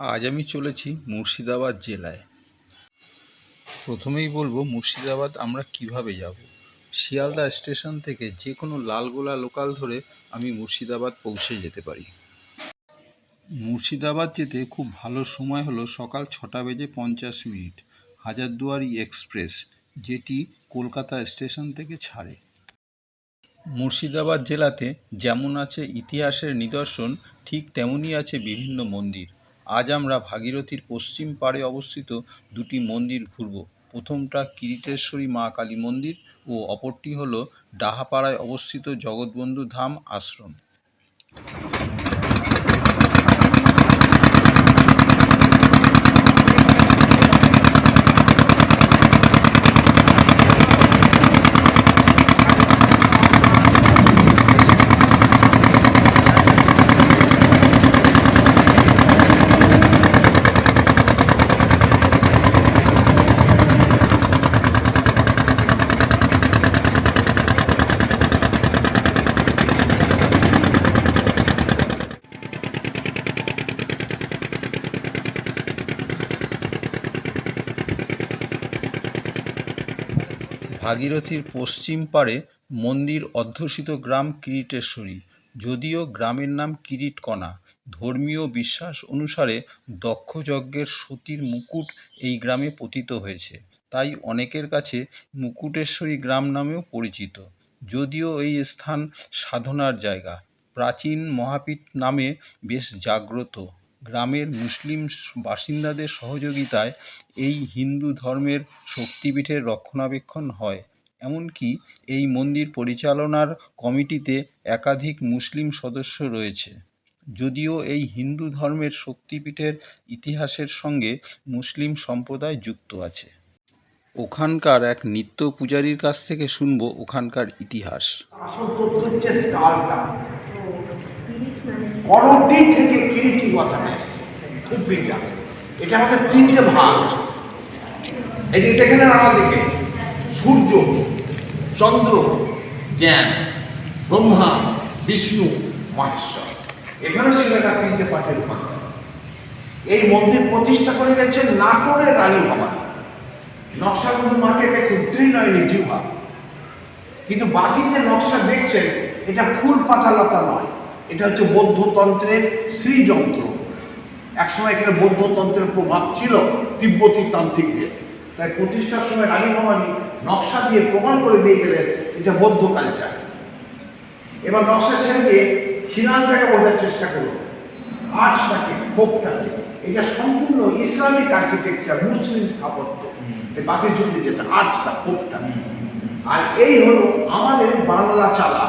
আজ আমি চলেছি মুর্শিদাবাদ জেলায়। প্রথমেই বলব মুর্শিদাবাদ আমরা কীভাবে যাব? শিয়ালদা স্টেশন থেকে যে কোনো লালগোলা লোকাল ধরে আমি মুর্শিদাবাদ পৌঁছে যেতে পারি। মুর্শিদাবাদ যেতে খুব ভালো সময় হলো সকাল ছটা বেজে পঞ্চাশ মিনিট, হাজারদুয়ারি এক্সপ্রেস, যেটি কলকাতা স্টেশন থেকে ছাড়ে। মুর্শিদাবাদ জেলাতে যেমন আছে ইতিহাসের নিদর্শন, ঠিক তেমনই আছে বিভিন্ন মন্দির। আজ আমরা ভাগীরথীর পশ্চিম পাড়ে অবস্থিত দুটি মন্দির ঘুরব। প্রথমটা কিরিটেশ্বরী মা কালী মন্দির ও অপরটি হল ডাহাপাড়ায় অবস্থিত জগৎবন্ধু ধাম আশ্রম। ভাগীরথীর পশ্চিম পাড়ে মন্দির অধ্যুষিত গ্রাম কিরিটেশ্বরী, যদিও গ্রামের নাম কিরিটকণা। ধর্মীয় বিশ্বাস অনুসারে দক্ষযজ্ঞের সতীর মুকুট এই গ্রামে পতিত হয়েছে। তাই অনেকের কাছে মুকুটেশ্বরী গ্রাম নামেও পরিচিত। যদিও এই স্থান সাধনার জায়গা, প্রাচীন মহাপীঠ নামে বেশ জাগ্রত। গ্রামের মুসলিম বাসিন্দাদের সহযোগিতায় এই হিন্দু ধর্মের শক্তিপীঠের রক্ষণাবেক্ষণ হয়। এমনকি এই মন্দির পরিচালনার কমিটিতে একাধিক মুসলিম সদস্য রয়েছে। যদিও এই হিন্দু ধর্মের শক্তিপীঠের ইতিহাসের সঙ্গে মুসলিম সম্প্রদায় যুক্ত আছে। ওখানকার এক নিত্য পূজারীর কাছ থেকে শুনব ওখানকার ইতিহাস। করটি থেকে কিরিটি কথাটা এসছে। এটা আমাদের তিনটে ভাগ এই যে দেখেন আমাদেরকে সূর্য, চন্দ্র, জ্ঞান, ব্রহ্মা, বিষ্ণু, মহেশ্বর। এখানে ছিল এটা তিনটে পাঠের ভাগ। এই মন্দির প্রতিষ্ঠা করে গেছেন নাটোরের রানী বাবা। নকশার মধ্যে মাকে দেখুন ত্রিনয়নী জিহ্বা কিন্তু বাকি যে নকশা দেখছেন, এটা ফুল পাতা লতা নয়। এটা হচ্ছে বৌদ্ধতন্ত্রের শ্রীযন্ত্র। একসময় এখানে বৌদ্ধতন্ত্রের প্রভাব ছিল তিব্বতী তান্ত্রিকদের। তাই প্রতিষ্ঠার সময় রানী ভবানী নকশা দিয়ে প্রমাণ করে দিয়ে গেলেন এটা বৌদ্ধ কালচার এবার নকশা ছেড়ে দিয়ে খিলানটাকে বোঝার চেষ্টা করুন। আর্টসটাকে ক্ষোভটাকে এটা সম্পূর্ণ ইসলামিক আর্কিটেকচার মুসলিম স্থাপত্য। এই বাতিল যেটা আর্টসটা ক্ষোভটা আর এই হলো আমাদের বাংলা চালা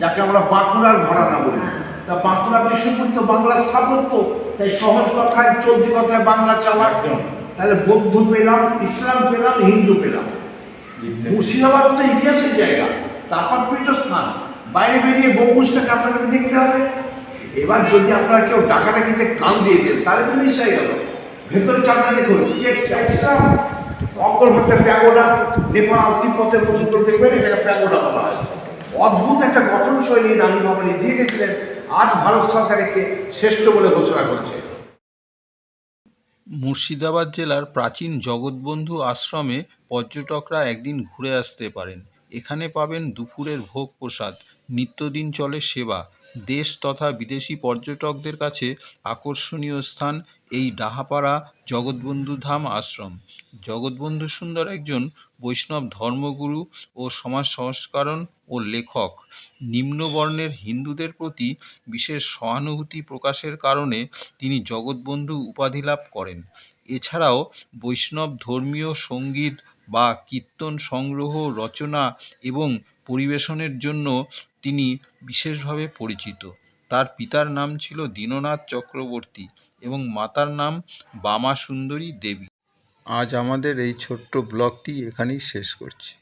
যাকে আমরা বাঁকুড়ার ঘরানা বলি। তা বাঁকুড়া বিষ্ণুপুর তো বাংলা স্থাপত্য তাই সহজ কথায় চলতি কথায় বাংলা চালা তাহলে বৌদ্ধ পেলাম ইসলাম পেলাম হিন্দু পেলাম। মুর্শিদাবাদ তো ইতিহাসের জায়গা তারপর পীঠস্থান। বাইরে বেরিয়ে গম্বুজটাকে আপনাকে দেখতে হবে। এবার যদি আপনারা কেউ ডাকাডাকিতে কান দিয়ে দেন তাহলে তো মিশাই গেল। ভেতর চালটা দেখুন স্টেট চাইছিলাম অগ্রভাগটা প্যাগোডা নেপাল তিব্বতের মধ্যে দেখবেন এটাকে প্যাগোডা বলা হয়। অদ্ভুত একটা গঠন শৈলী রানী ভবানী দিয়ে গেছিলেন। আজ ভারত সরকার একে শ্রেষ্ঠ বলে ঘোষণা করেছে। মুর্শিদাবাদ জেলার প্রাচীন জগৎবন্ধু আশ্রমে পর্যটকরা একদিন ঘুরে আসতে পারেন। এখানে পাবেন দুপুরের ভোগ প্রসাদ, নিত্যদিন চলে সেবা, দেশ তথা বিদেশি পর্যটকদের কাছে আকর্ষণীয় স্থান এই ডাহাপাড়া জগৎবন্ধু ধাম আশ্রম। জগৎবন্ধু সুন্দর একজন বৈষ্ণব ধর্মগুরু ও সমাজ সংস্করণ ও লেখক। নিম্নবর্ণের হিন্দুদের প্রতি বিশেষ সহানুভূতি প্রকাশের কারণে তিনি জগৎবন্ধু উপাধি লাভ করেন। এছাড়াও বৈষ্ণব ধর্মীয় সংগীত বা কীর্তন সংগ্রহ, রচনা এবং পরিবেশনের জন্য তিনি বিশেষভাবে পরিচিত। তার পিতার নাম ছিল দীননাথ চক্রবর্তী এবং মাতার নাম বামা সুন্দরী দেবী। আজ আমাদের এই ছোট্ট ব্লগটি এখানেই শেষ করছি।